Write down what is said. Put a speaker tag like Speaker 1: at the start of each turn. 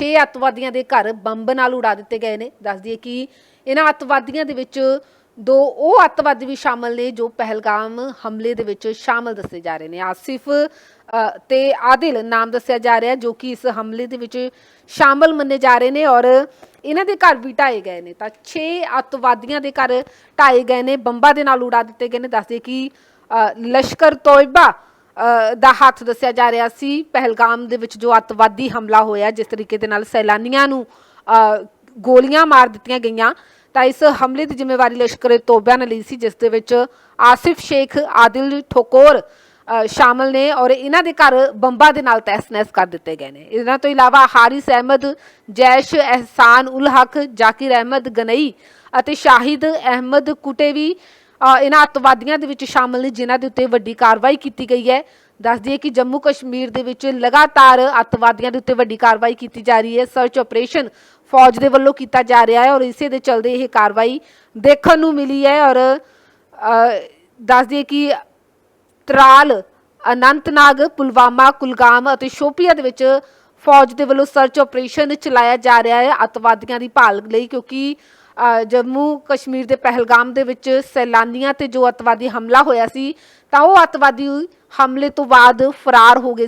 Speaker 1: ਛੇ ਅੱਤਵਾਦੀਆਂ ਦੇ ਘਰ ਬੰਬ ਨਾਲ ਉਡਾ ਦਿੱਤੇ ਗਏ ਨੇ। ਦੱਸ ਦਈਏ ਕਿ ਇਹਨਾਂ ਅੱਤਵਾਦੀਆਂ ਦੇ ਵਿੱਚ ਦੋ ਉਹ ਅੱਤਵਾਦੀ ਵੀ ਸ਼ਾਮਲ ਨੇ ਜੋ ਪਹਿਲਗਾਮ ਹਮਲੇ ਦੇ ਵਿੱਚ ਸ਼ਾਮਲ ਦੱਸੇ ਜਾ ਰਹੇ ਨੇ। ਆਸਿਫ ਅ, ਤੇ ਆਦਿਲ ਨਾਮ ਦੱਸਿਆ ਜਾ ਰਿਹਾ ਜੋ ਕਿ ਇਸ ਹਮਲੇ ਦੇ ਵਿੱਚ ਸ਼ਾਮਲ ਮੰਨੇ ਜਾ ਰਹੇ ਨੇ ਔਰ ਇਹਨਾਂ ਦੇ ਘਰ ਵੀ ਢਾਏ ਗਏ ਨੇ। ਤਾਂ 6 ਅੱਤਵਾਦੀਆਂ ਦੇ ਘਰ ਢਾਏ ਗਏ ਨੇ ਬੰਬਾਂ ਦੇ ਨਾਲ ਉਡਾ ਦਿੱਤੇ ਗਏ ਨੇ। ਦੱਸਦੇ ਕਿ ਲਸ਼ਕਰ ਤੋਇਬਾ ਦਾ ਹੱਥ ਦੱਸਿਆ ਜਾ ਰਿਹਾ ਸੀ, ਪਹਿਲਗਾਮ ਦੇ ਵਿੱਚ ਜੋ ਅੱਤਵਾਦੀ ਹਮਲਾ ਹੋਇਆ, ਜਿਸ ਤਰੀਕੇ ਦੇ ਨਾਲ ਸੈਲਾਨੀਆਂ ਨੂੰ ਗੋਲੀਆਂ ਮਾਰ ਦਿੱਤੀਆਂ ਗਈਆਂ, ਤਾਂ ਇਸ ਹਮਲੇ ਦੀ ਜ਼ਿੰਮੇਵਾਰੀ ਲਸ਼ਕਰ ਤੋਬਾ ਨੇ ਲਈ ਸੀ, ਜਿਸ ਦੇ ਵਿੱਚ ਆਸਿਫ ਸ਼ੇਖ, ਆਦਿਲ ਠੋਕੋਰ ਸ਼ਾਮਲ ਨੇ ਔਰ ਇਹਨਾਂ ਦੇ ਘਰ ਬੰਬਾਂ ਦੇ ਨਾਲ ਤਹਿਸ-ਨਹਿਸ ਕਰ ਦਿੱਤੇ ਗਏ ਨੇ। ਇਹਨਾਂ ਤੋਂ ਇਲਾਵਾ ਹਾਰਿਸ ਅਹਿਮਦ, ਜੈਸ਼ ਅਹਿਸਾਨ ਉਲ ਹਕ, ਜਾਕਿਰ ਅਹਿਮਦ ਗਨਈ ਅਤੇ ਸ਼ਾਹਿਦ ਅਹਿਮਦ ਕੁਟੇਵੀ ਇਹਨਾਂ ਅੱਤਵਾਦੀਆਂ ਦੇ ਵਿੱਚ ਸ਼ਾਮਲ ਨੇ ਜਿਨ੍ਹਾਂ ਦੇ ਉੱਤੇ ਵੱਡੀ ਕਾਰਵਾਈ ਕੀਤੀ ਗਈ ਹੈ। ਦੱਸ ਦਈਏ ਕਿ ਜੰਮੂ ਕਸ਼ਮੀਰ ਦੇ ਵਿੱਚ ਲਗਾਤਾਰ ਅੱਤਵਾਦੀਆਂ ਦੇ ਉੱਤੇ ਵੱਡੀ ਕਾਰਵਾਈ ਕੀਤੀ ਜਾ ਰਹੀ ਹੈ। ਸਰਚ ਆਪਰੇਸ਼ਨ ਫੌਜ ਦੇ ਵੱਲੋਂ ਕੀਤਾ ਜਾ ਰਿਹਾ ਹੈ ਔਰ ਇਸੇ ਦੇ ਚਲਦੇ ਇਹ ਕਾਰਵਾਈ ਦੇਖਣ ਨੂੰ ਮਿਲੀ ਹੈ ਔਰ ਅ, ਦੱਸ ਦਈਏ ਕਿ ਤਰਾਲ ਅਨੰਤਨਾਗ ਪੁਲਵਾਮਾ ਕੁਲਗਾਮ ਅਤੇ ਸ਼ੋਪੀਆ ਦੇ ਵਿੱਚ ਫੌਜ ਦੇ ਵੱਲੋਂ ਸਰਚ ਆਪਰੇਸ਼ਨ ਚਲਾਇਆ ਜਾ ਰਿਹਾ ਹੈ ਅੱਤਵਾਦੀਆਂ ਦੀ ਭਾਲ ਲਈ ਕਿਉਂਕਿ ਜੰਮੂ ਕਸ਼ਮੀਰ ਦੇ ਪਹਿਲਗਾਮ ਦੇ ਵਿੱਚ ਸੈਲਾਨੀਆਂ ਤੇ ਜੋ ਅੱਤਵਾਦੀ ਹਮਲਾ ਹੋਇਆ ਸੀ, ਤਾਂ ਉਹ ਅੱਤਵਾਦੀ ਹਮਲੇ ਤੋਂ ਬਾਅਦ ਫਰਾਰ ਹੋ ਗਏ